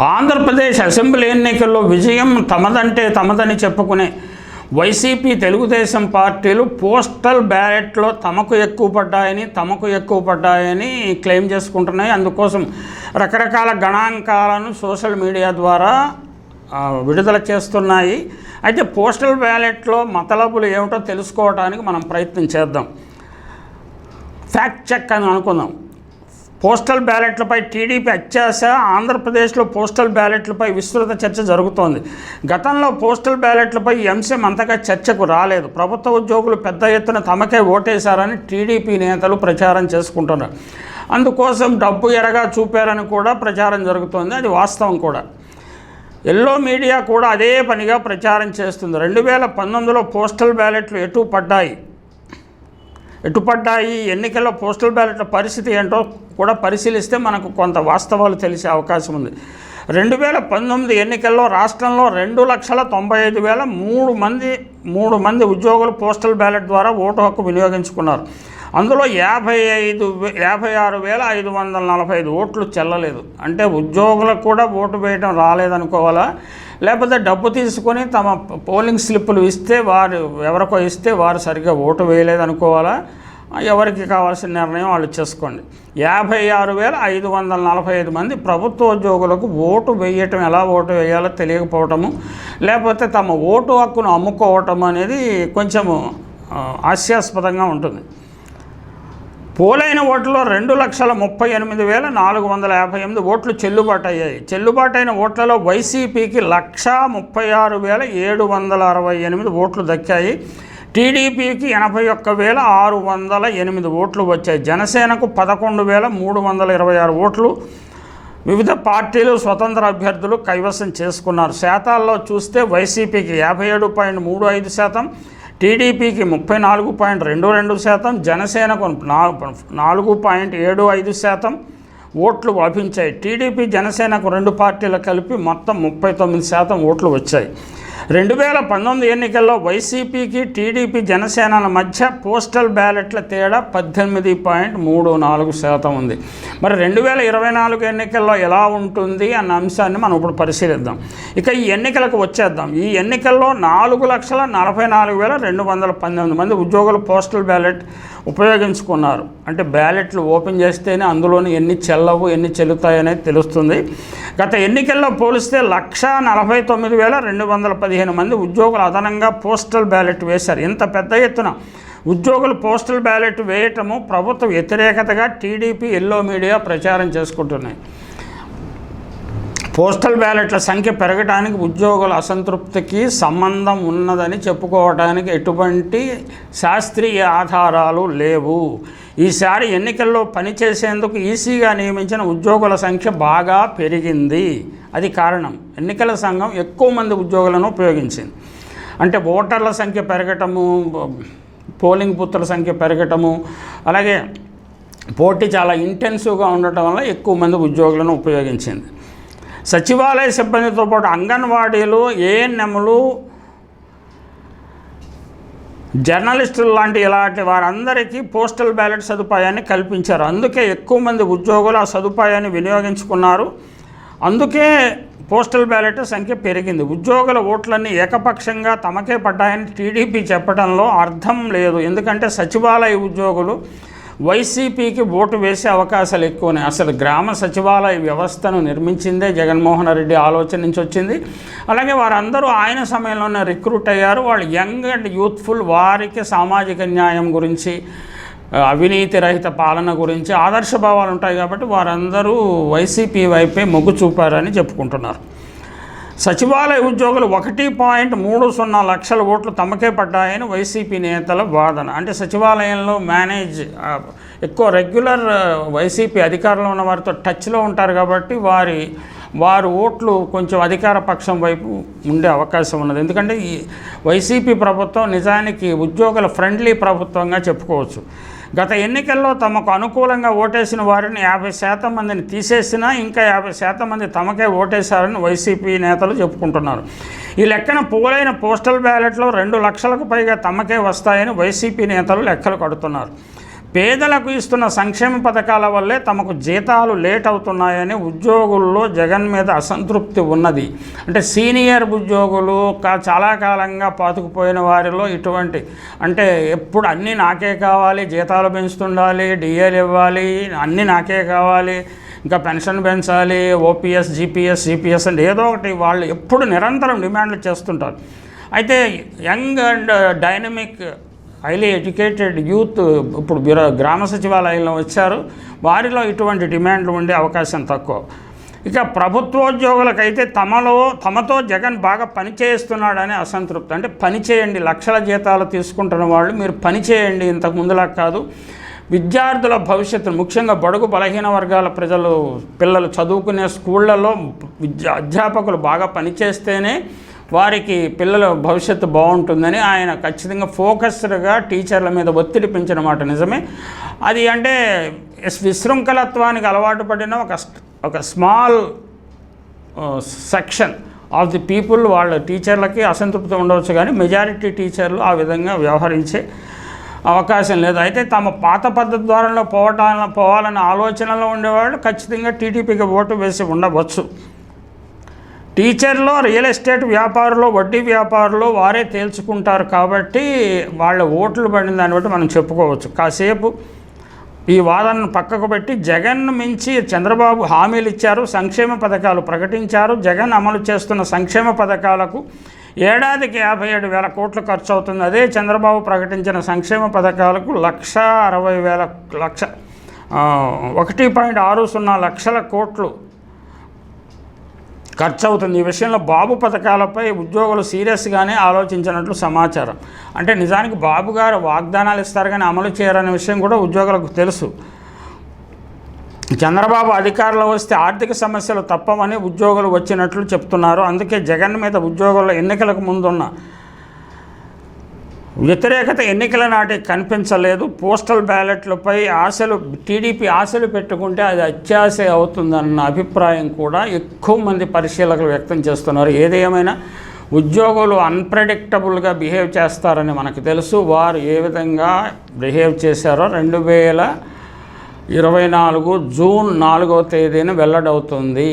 Andhra Pradesh assembly ఎన్నికల్లో విజయం తమదంటే తమదని చెప్పుకునే వైసీపీ తెలుగుదేశం పార్టీలు పోస్టల్ బ్యాలెట్లో తమకు ఎక్కువ పడ్డాయని తమకు ఎక్కువ పడ్డాయని క్లెయిమ్ చేసుకుంటున్నాయి. అందుకోసం రకరకాల గణాంకాలను సోషల్ మీడియా ద్వారా విడుదల చేస్తున్నాయి. అయితే పోస్టల్ బ్యాలెట్లో మతలబులు ఏమిటో తెలుసుకోవడానికి మనం ప్రయత్నం చేద్దాం. ఫ్యాక్ట్ చెక్ అని అనుకుందాం. పోస్టల్ బ్యాలెట్లపై టీడీపీ అత్యాశ ఆంధ్రప్రదేశ్లో పోస్టల్ బ్యాలెట్లపై విస్తృత చర్చ జరుగుతోంది. గతంలో పోస్టల్ బ్యాలెట్లపై ఈ అంశం అంతగా చర్చకు రాలేదు. ప్రభుత్వ ఉద్యోగులు పెద్ద ఎత్తున తమకే ఓటేశారని టీడీపీ నేతలు ప్రచారం చేసుకుంటున్నారు. అందుకోసం డబ్బు ఎరగా చూపారని కూడా ప్రచారం జరుగుతోంది. అది వాస్తవం కూడా. ఎల్లో మీడియా కూడా అదే పనిగా ప్రచారం చేస్తుంది. రెండు వేల పంతొమ్మిదిలో పోస్టల్ బ్యాలెట్లు ఎటు పడ్డాయి? ఎటుపడ్డాయి ఎన్నికల్లో పోస్టల్ బ్యాలెట్ల పరిస్థితి ఏంటో కూడా పరిశీలిస్తే మనకు కొంత వాస్తవాలు తెలిసే అవకాశం ఉంది. రెండు వేల పంతొమ్మిది ఎన్నికల్లో రాష్ట్రంలో రెండు లక్షల తొంభై ఐదు వేల మూడు మంది మూడు మంది ఉద్యోగులు పోస్టల్ బ్యాలెట్ ద్వారా ఓటు హక్కు వినియోగించుకున్నారు. అందులో యాభై ఐదు యాభై ఆరు వేల ఐదు వందల నలభై ఐదు ఓట్లు చెల్లలేదు. అంటే ఉద్యోగులకు కూడా ఓటు వేయడం రాలేదనుకోవాలా? లేకపోతే డబ్బు తీసుకొని తమ పోలింగ్ స్లిప్పులు ఇస్తే వారు ఎవరికో ఇస్తే వారు సరిగ్గా ఓటు వేయలేదనుకోవాలా? ఎవరికి కావాల్సిన నిర్ణయం వాళ్ళు చేసుకోండి. యాభై ఆరు వేల ఐదు వందల నలభై ఐదు మంది ప్రభుత్వ ఉద్యోగులకు ఓటు వేయటం ఎలా ఓటు వేయాలో తెలియకపోవటము లేకపోతే తమ ఓటు హక్కును అమ్ముకోవటం అనేది కొంచెము హాస్యాస్పదంగా ఉంటుంది. పోలైన ఓట్లలో రెండు లక్షల ముప్పై ఎనిమిది వేల నాలుగు వందల యాభై ఎనిమిది ఓట్లు చెల్లుబాటు అయ్యాయి. చెల్లుబాటైన ఓట్లలో వైసీపీకి లక్ష ముప్పై ఆరు వేల ఏడు వందల అరవై ఎనిమిది ఓట్లు దక్కాయి. టీడీపీకి ఎనభై ఒక్క వేల ఆరు వందల ఎనిమిది ఓట్లు వచ్చాయి. జనసేనకు పదకొండు వేల మూడు వందల ఇరవై ఆరు ఓట్లు. వివిధ పార్టీలు స్వతంత్ర అభ్యర్థులు కైవసం చేసుకున్నారు. శాతాల్లో చూస్తే వైసీపీకి యాభై ఏడు పాయింట్ మూడు ఐదు శాతం టీడీపీకి ముప్పై నాలుగు పాయింట్ రెండు రెండు శాతం జనసేనకు నాలుగు నాలుగు పాయింట్ ఏడు ఐదు శాతం ఓట్లు లభించాయి టీడీపీ జనసేనకు రెండు పార్టీలు కలిపి మొత్తం ముప్పై తొమ్మిది శాతం ఓట్లు వచ్చాయి. రెండు వేల పంతొమ్మిది ఎన్నికల్లో వైసీపీకి టీడీపీ జనసేనల మధ్య పోస్టల్ బ్యాలెట్ల తేడా పద్దెనిమిది పాయింట్ మూడు నాలుగు శాతం ఉంది. మరి రెండు వేల ఇరవై నాలుగు ఎన్నికల్లో ఎలా ఉంటుంది అన్న అంశాన్ని మనం ఇప్పుడు పరిశీలిద్దాం. ఇక ఈ ఎన్నికలకు వచ్చేద్దాం. ఈ ఎన్నికల్లో నాలుగు లక్షల నలభై నాలుగు వేల రెండు వందల పంతొమ్మిది మంది ఉద్యోగులు పోస్టల్ బ్యాలెట్ ఉపయోగించుకున్నారు. అంటే బ్యాలెట్లు ఓపెన్ చేస్తేనే అందులోని ఎన్ని చెల్లవు ఎన్ని చెల్లుతాయనేది తెలుస్తుంది. గత ఎన్నికల్లో పోలిస్తే లక్ష నలభై తొమ్మిది వేల రెండు వందల పదిహేను మంది ఉద్యోగులు అదనంగా పోస్టల్ బ్యాలెట్ వేశారు. ఇంత పెద్ద ఎత్తున ఉద్యోగులు పోస్టల్ బ్యాలెట్ వేయటము ప్రభుత్వ వ్యతిరేకతగా టీడీపీ ఎల్లో మీడియా ప్రచారం చేసుకుంటున్నాయి. పోస్టల్ బ్యాలెట్ల సంఖ్య పెరగడానికి ఉద్యోగుల అసంతృప్తికి సంబంధం ఉన్నదని చెప్పుకోవడానికి ఎటువంటి శాస్త్రీయ ఆధారాలు లేవు. ఈసారి ఎన్నికల్లో పనిచేసేందుకు ఈసీగా నియమించిన ఉద్యోగుల సంఖ్య బాగా పెరిగింది. అది కారణం. ఎన్నికల సంఘం ఎక్కువ మంది ఉద్యోగులను ఉపయోగించింది. అంటే ఓటర్ల సంఖ్య పెరగటము పోలింగ్ బూత్ల సంఖ్య పెరగటము అలాగే పోటీ చాలా ఇంటెన్సివ్గా ఉండటం వల్ల ఎక్కువ మంది ఉద్యోగులను ఉపయోగించింది. సచివాలయ సిబ్బందితో పాటు అంగన్వాడీలు ఏఎన్ఎంలు జర్నలిస్టులు లాంటి ఇలాంటి వారందరికీ పోస్టల్ బ్యాలెట్ సదుపాయాన్ని కల్పించారు. అందుకే ఎక్కువ మంది ఉద్యోగులు ఆ సదుపాయాన్ని వినియోగించుకున్నారు. అందుకే పోస్టల్ బ్యాలెట్ సంఖ్య పెరిగింది. ఉద్యోగుల ఓట్లన్నీ ఏకపక్షంగా తమకే పడ్డాయని టీడీపీ చెప్పడంలో అర్థం లేదు. ఎందుకంటే సచివాలయ ఉద్యోగులు వైసీపీకి ఓటు వేసే అవకాశాలు ఎక్కువనే. అసలు గ్రామ సచివాలయ వ్యవస్థను నిర్మించిందే జగన్మోహన్ రెడ్డి ఆలోచన నుంచి వచ్చింది. అలాగే వారందరూ ఆయన సమయంలోనే రిక్రూట్ అయ్యారు. వాళ్ళు యంగ్ అండ్ యూత్ఫుల్ వారికి సామాజిక న్యాయం గురించి అవినీతి రహిత పాలన గురించి ఆదర్శ భావాలు ఉంటాయి కాబట్టి వారందరూ వైసీపీ వైపే మొగ్గు చూపారని చెప్పుకుంటున్నారు. సచివాలయ ఉద్యోగులు ఒకటి పాయింట్ మూడు సున్నా లక్షల ఓట్లు తమకే పడ్డాయని వైసీపీ నేతల వాదన. అంటే సచివాలయంలో మేనేజ్ ఎక్కువ రెగ్యులర్ వైసీపీ అధికారంలో ఉన్న వారితో టచ్లో ఉంటారు కాబట్టి వారి వారు ఓట్లు కొంచెం అధికార పక్షం వైపు ఉండే అవకాశం ఉన్నది. ఎందుకంటే ఈ వైసీపీ ప్రభుత్వం నిజానికి ఉద్యోగుల ఫ్రెండ్లీ ప్రభుత్వంగా చెప్పుకోవచ్చు. గత ఎన్నికల్లో తమకు అనుకూలంగా ఓటేసిన వారిని యాభై శాతం మందిని తీసేసినా ఇంకా యాభై శాతం మంది తమకే ఓటేశారని వైసీపీ నేతలు చెప్పుకుంటున్నారు. ఈ లెక్కన పోలైన పోస్టల్ బ్యాలెట్లో రెండు లక్షలకు పైగా తమకే వస్తాయని వైసీపీ నేతలు లెక్కలు కడుతున్నారు. పేదలకు ఇస్తున్న సంక్షేమ పథకాల వల్లే తమకు జీతాలు లేట్ అవుతున్నాయని ఉద్యోగుల్లో జగన్ మీద అసంతృప్తి ఉన్నది. అంటే సీనియర్ ఉద్యోగులు కా చాలా కాలంగా పాతుకుపోయిన వారిలో ఇటువంటి అంటే ఎప్పుడు అన్నీ నాకే కావాలి జీతాలు పెంచుతుండాలి డిఏలు ఇవ్వాలి అన్నీ నాకే కావాలి ఇంకా పెన్షన్ పెంచాలి ఓపీఎస్ జీపీఎస్ సిపిఎస్ అంటే ఏదో ఒకటి వాళ్ళు ఎప్పుడు నిరంతరం డిమాండ్లు చేస్తుంటారు. అయితే young and dynamic highly educated youth ఇప్పుడు బ్యూరో గ్రామ సచివాలయంలో వచ్చారు. వారిలో ఇటువంటి డిమాండ్లు ఉండే అవకాశం తక్కువ. ఇక ప్రభుత్వోద్యోగులకైతే తమలో తమతో జగన్ బాగా పనిచేస్తున్నాడనే అసంతృప్తి. అంటే పని చేయండి లక్షల జీతాలు తీసుకుంటున్న వాళ్ళు మీరు పని చేయండి ఇంతకు ముందులా కాదు. విద్యార్థుల భవిష్యత్తు ముఖ్యంగా బడుగు బలహీన వర్గాల ప్రజలు పిల్లలు చదువుకునే స్కూళ్ళలో విద్యా అధ్యాపకులు బాగా పనిచేస్తేనే వారికి పిల్లల భవిష్యత్తు బాగుంటుందని ఆయన ఖచ్చితంగా ఫోకస్డ్గా టీచర్ల మీద ఒత్తిడి పెంచిన మాట నిజమే. అది అంటే విశృంఖలత్వానికి అలవాటు పడిన ఒక ఒక small section of the people వాళ్ళ టీచర్లకి అసంతృప్తి ఉండవచ్చు కానీ మెజారిటీ టీచర్లు ఆ విధంగా వ్యవహరించే అవకాశం లేదు. అయితే తమ పాత పద్ధతి ద్వారాలో పోవటాల పోవాలన్న ఆలోచనలో ఉండేవాళ్ళు ఖచ్చితంగా టీడీపీకి ఓటు వేసి ఉండవచ్చు. టీచర్లో రియల్ ఎస్టేట్ వ్యాపారులు వడ్డీ వ్యాపారులు వారే తేల్చుకుంటారు కాబట్టి వాళ్ళ ఓట్లు పడిన దాన్ని బట్టి మనం చెప్పుకోవచ్చు. కాసేపు ఈ వాదనను పక్కకు పెట్టి జగన్ మించి చంద్రబాబు హామీలు ఇచ్చారు సంక్షేమ పథకాలు ప్రకటించారు. జగన్ అమలు చేస్తున్న సంక్షేమ పథకాలకు ఏడాదికి యాభై ఏడు వేల కోట్లు ఖర్చు అవుతుంది అదే చంద్రబాబు ప్రకటించిన సంక్షేమ పథకాలకు లక్ష అరవై వేల లక్ష ఒకటి పాయింట్ ఆరు సున్నా లక్షల కోట్లు ఖర్చు అవుతుంది ఈ విషయంలో బాబు పథకాలపై ఉద్యోగులు సీరియస్గానే ఆలోచించినట్లు సమాచారం. అంటే నిజానికి బాబు గారు వాగ్దానాలు ఇస్తారు కానీ అమలు చేయరనే విషయం కూడా ఉద్యోగులకు తెలుసు. చంద్రబాబు అధికారంలో వస్తే ఆర్థిక సమస్యలు తప్పవని ఉద్యోగులు వచ్చినట్లు చెప్తున్నారు. అందుకే జగన్ మీద ఉద్యోగుల ఎన్నికలకు ముందున్న వ్యతిరేకత ఎన్నికల నాటి కనిపించలేదు. పోస్టల్ బ్యాలెట్లపై ఆశలు టీడీపీ ఆశలు పెట్టుకుంటే అది అత్యాశ అవుతుందన్న అభిప్రాయం కూడా ఎక్కువ మంది పరిశీలకులు వ్యక్తం చేస్తున్నారు. ఏదేమైనా ఉద్యోగులు అన్ప్రెడిక్టబుల్గా బిహేవ్ చేస్తారని మనకు తెలుసు. వారు ఏ విధంగా బిహేవ్ చేశారో రెండు వేల ఇరవై నాలుగు జూన్ నాలుగవ తేదీన వెల్లడవుతుంది.